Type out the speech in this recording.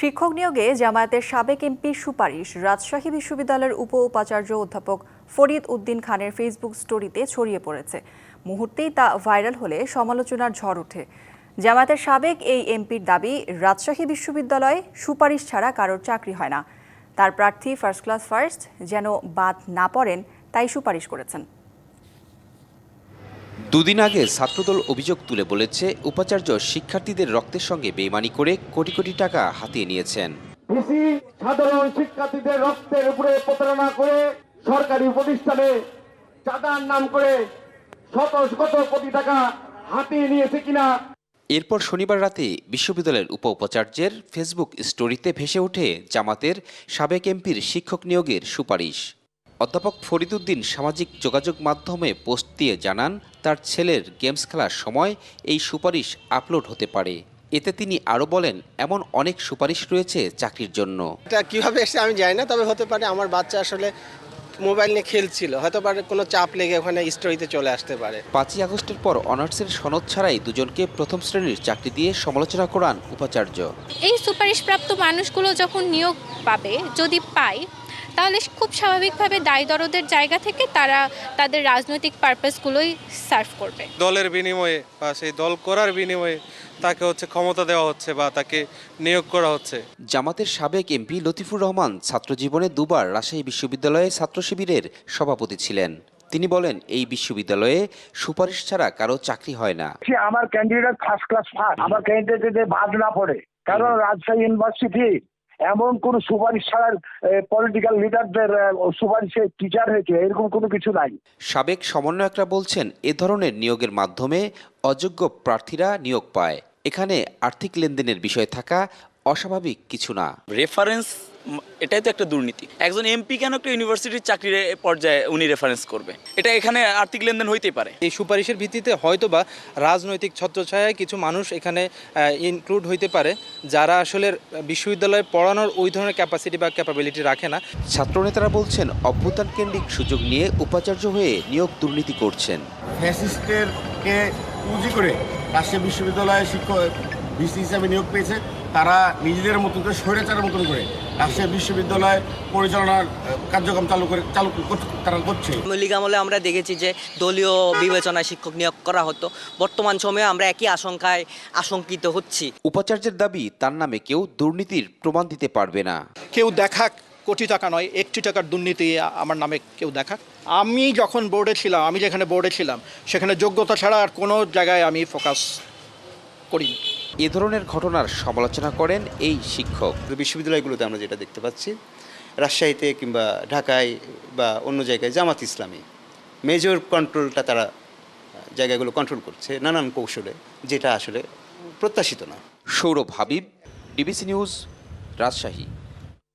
শিক্ষক নিয়োগে জামায়াতের সাবেক এমপির সুপারিশ, রাজশাহী বিশ্ববিদ্যালয়ের উপ উপাচার্য অধ্যাপক ফরিদ উদ্দিন খানের ফেসবুক স্টোরিতে ছড়িয়ে পড়েছে। মুহূর্তেই তা ভাইরাল হলে সমালোচনার ঝড় ওঠে। জামায়াতের সাবেক এই এমপির দাবি, রাজশাহী বিশ্ববিদ্যালয়ে সুপারিশ ছাড়া কারোর চাকরি হয় না। তার প্রার্থী ফার্স্ট ক্লাস ফার্স্ট যেন বাদ না পড়েন, তাই সুপারিশ করেছেন। দুদিন আগে ছাত্রদল অভিযোগ তুলে বলেছে উপাচার্য শিক্ষার্থীদের রক্তের সঙ্গে বেমানি করে কোটি কোটি টাকা হাতিয়ে নিয়েছেন। ভিসি সাধারণ শিক্ষার্থীদের রক্তের উপরে প্রতারণা করে সরকারি প্রতিষ্ঠানে চাঁদার নাম করে শত শত কোটি টাকা হাতিয়ে নিয়েছে কিনা। এরপর শনিবার রাতে বিশ্ববিদ্যালয়ের উপ উপাচার্যের ফেসবুক স্টোরিতে ভেসে ওঠে জামাতের সাবেক এমপির শিক্ষক নিয়োগের সুপারিশ। অধ্যাপক ফরিদুদ্দিন সামাজিক যোগাযোগ মাধ্যমে পোস্ট দিয়ে জানান তার ছেলের গেমস খেলার সময় এই সুপারিশ আপলোড হতে পারে। এতে তিনি আরও বলেন এমন অনেক সুপারিশ রয়েছে চাকরির জন্য। এটা কীভাবে এসে আমি জানি না তবে হতে পারে আমার বাচ্চা আসলে মোবাইল নিয়ে খেলছিল। হয়তো পারে কোনো চাপ লেগে ওখানে স্টোরিতে চলে আসতে পারে। পাঁচই আগস্টের পর অনার্সের সনদ ছাড়াই দুজনকে প্রথম শ্রেণির চাকরি দিয়ে সমালোচনা করান উপাচার্য। এই সুপারিশপ্রাপ্ত মানুষগুলো যখন নিয়োগ পাবে যদি পায় তাহলে খুব স্বাভাবিকভাবে দায়ী দরদের জায়গা থেকে তারা তাদের রাজনৈতিক পারপাসগুলোই সার্ভ করবে। দলের বিনিময়ে বা সেই দল করার বিনিময়ে তাকে হচ্ছে ক্ষমতা দেওয়া হচ্ছে বা তাকে নিয়োগ করা হচ্ছে। জামাতের সাবেক এমপি লতিফুর রহমান ছাত্র জীবনে দুবার রাজশাহী বিশ্ববিদ্যালয়ে ছাত্র শিবিরের সভাপতি ছিলেন। তিনি বলেন এই বিশ্ববিদ্যালয়ে সুপারিশ ছাড়া কারও চাকরি হয় না। সে আমার ক্যান্ডিডেট ফার্স্ট ক্লাস ফার্স্ট আমার ক্যান্ডিডেট যদি বাদ না পড়ে। কারণ রাজশাহী ইউনিভার্সিটি এমন কোন সুপারিশ ছাড়ার পলিটিক্যাল লিডারদের সুপারিশে টিচার হয়েছে এরকম কোনো কিছু নাই। সাবেক সমন্বয়করা বলছেন, এ ধরনের নিয়োগের মাধ্যমে অযোগ্য প্রার্থীরা নিয়োগ পায়। এখানে আর্থিক লেনদেনের বিষয় থাকা অস্বাভাবিক কিছু না। রেফারেন্স এটাই তো একটা দুর্নীতি। একজন এমপি কেন একটা ইউনিভার্সিটির চাকরির পর্যায়ে উনি রেফারেন্স করবে? এটা এখানে আর্থিক লেনদেন হইতেই পারে। এই সুপারিশের ভিত্তিতে হয়তো বা রাজনৈতিক ছত্রছায়ায় কিছু মানুষ এখানে ইনক্লুড হইতে পারে যারা আসলে বিশ্ববিদ্যালয়ে পড়ানোর ওই ধরনের ক্যাপাসিটি বা ক্যাপাবিলিটি রাখে না। ছাত্রনেতারা বলছেন অভ্যুত্থান কেন্দ্রিক সুযোগ নিয়ে উপাচার্য হয়ে নিয়োগ দুর্নীতি করছেন। ফ্যাসিস্টের কে পুঁজি করে রাজশাহী বিশ্ববিদ্যালয়ে শিক্ষক ভিসি হিসাবে নিয়োগ পেয়েছে। তারা নিজেদের মতন করে স্বৈরাচারের মতন করে রাজশাহী বিশ্ববিদ্যালয় পরিচালনার কার্যক্রম চালু করে চালু তারা করছে। লীগ আমলে আমরা দেখেছি যে দলীয় বিবেচনায় শিক্ষক নিয়োগ করা হতো। বর্তমান সময়ে আমরা একই আশঙ্কায় আশঙ্কিত হচ্ছি। উপাচার্যের দাবি তার নামে কেউ দুর্নীতির প্রমাণ দিতে পারবে না। কেউ দেখাক কোটি টাকা নয় একটি টাকার দুর্নীতি আমার নামে কেউ দেখাক। আমি যখন বোর্ডে ছিলাম আমি যেখানে বোর্ডে ছিলাম সেখানে যোগ্যতা ছাড়া আর কোনো জায়গায় আমি ফোকাস করিনি। এ ধরনের ঘটনার সমালোচনা করেন এই শিক্ষক। বিশ্ববিদ্যালয়গুলোতে আমরা যেটা দেখতে পাচ্ছি রাজশাহীতে কিংবা ঢাকায় বা অন্য জায়গায় জামাত ইসলামী মেজর কন্ট্রোলটা তারা জায়গাগুলো কন্ট্রোল করছে নানান কৌশলে যেটা আসলে প্রত্যাশিত না। Sourav Habib DBC news Rajshahi.